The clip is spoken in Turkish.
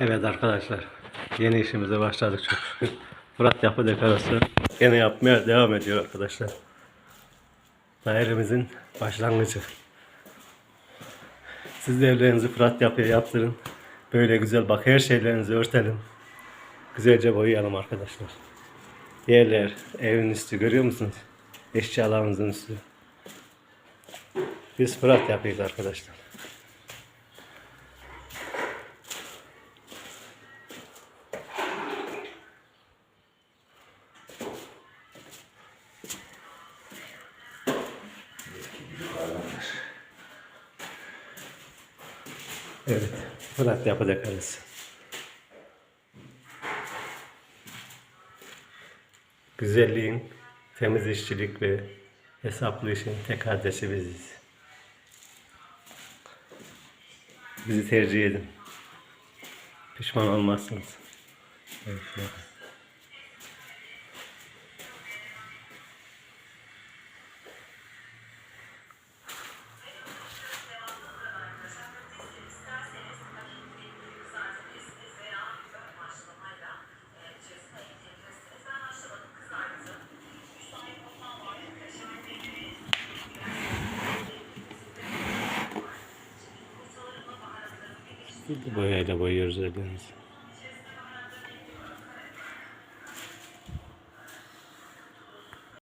Evet arkadaşlar. Yeni işimize başladık çok şükür. Fırat yapı dekorası yine yapmaya devam ediyor arkadaşlar. Dairemizin başlangıcı. Siz de evlerinizi Fırat yapıya yaptırın. Böyle güzel bak her şeylerinizi örtelim. Güzelce boyayalım arkadaşlar. Yerler, evin üstü görüyor musunuz? Eşyalarımızın üstü. Biz Fırat yapıyız arkadaşlar. Evet, Fırat yapı dekorası. Güzelliğin, temiz işçilik ve hesaplı işin tek adresi biziz. Bizi tercih edin. Pişman olmazsınız. Evet, evet. Biz de boyayla boyuyoruz ödenizi.